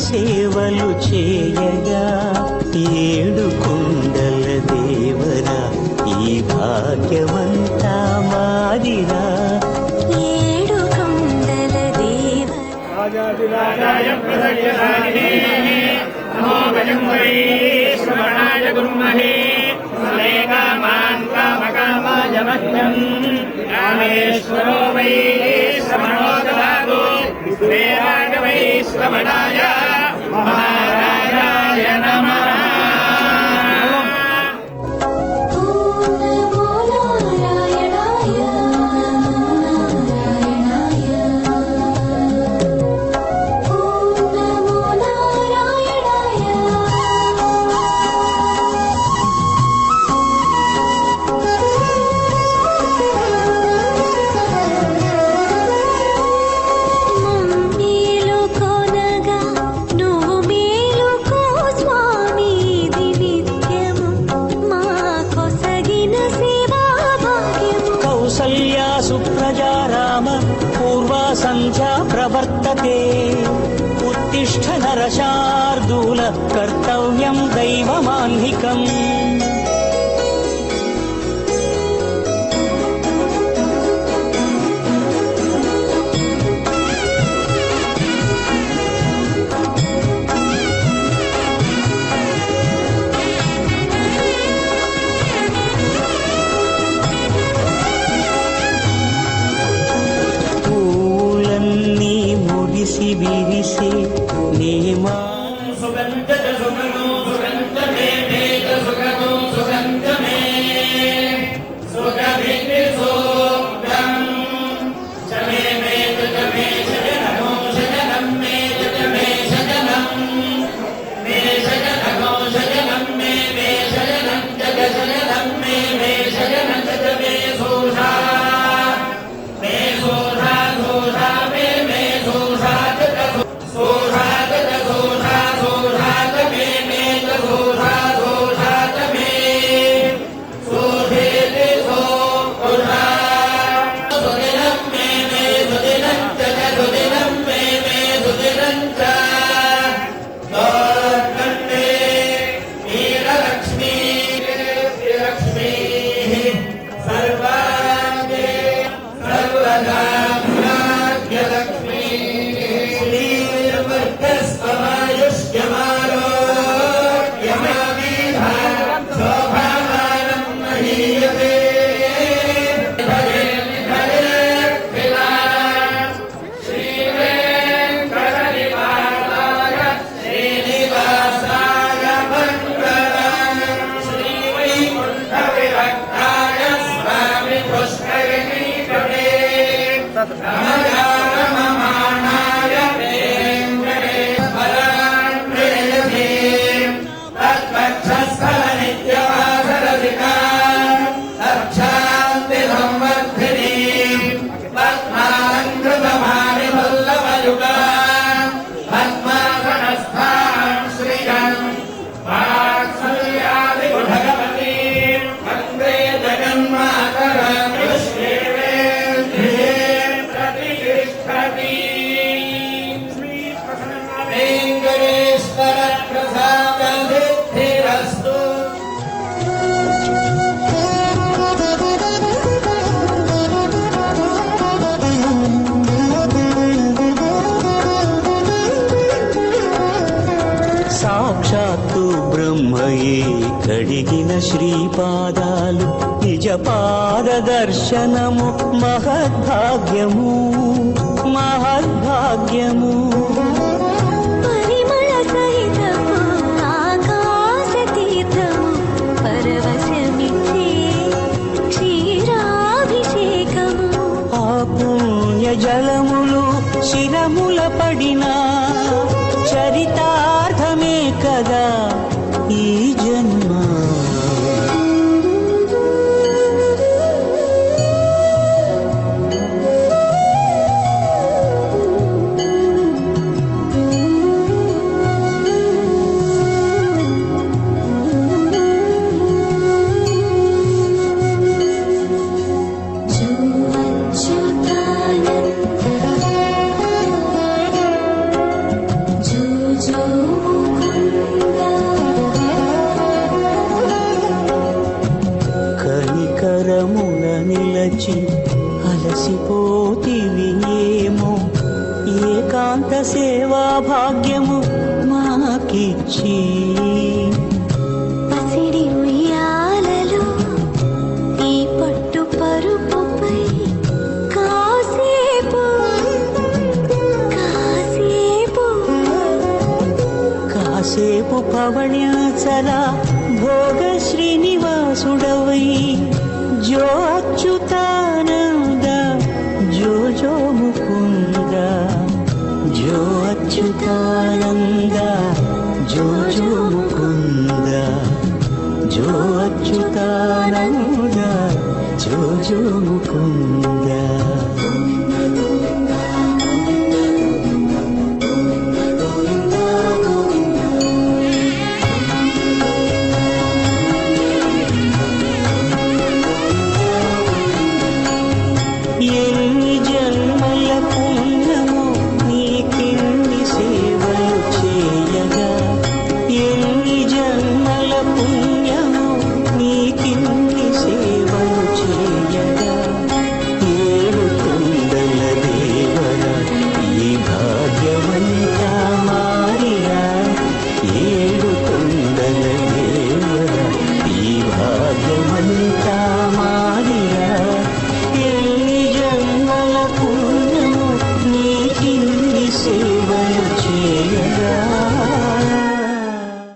సేవలు చేయగా ఏడు కుండల దేవరా ఈ భాగ్యమంతా మాదిరా. ఏడు కుండల దేవ రాజాది రామేశ్వరో వై శ్రవణోదాగో श्रवणाय सुप्रजा राम पूर्वा सन्ध्या प्रवर्तते उत्तिष्ठ नरशार्दूल कर्तव्यं दैवमाह्निकम् సాక్షాత్తు బ్రహ్మయే. కడిగిన శ్రీపాదాలు నిజ పాదర్శనము మహద్భాగ్యము మహద్భాగ్యము. జలములు శిరముల పడినా చరితా కనికరమున నిలచి అలసిపోతివి ఏమో. ఏకాంత సేవా భాగ్యము మాకిచ్చి కాసేపు భోగ శ్రీనివాసుడవై జో అచ్యుతానంద జో జో ముకుంద జో అచ్యుతానంద జో జో ముకుంద జో అచ్యుతానంద జో జో ముకుంద.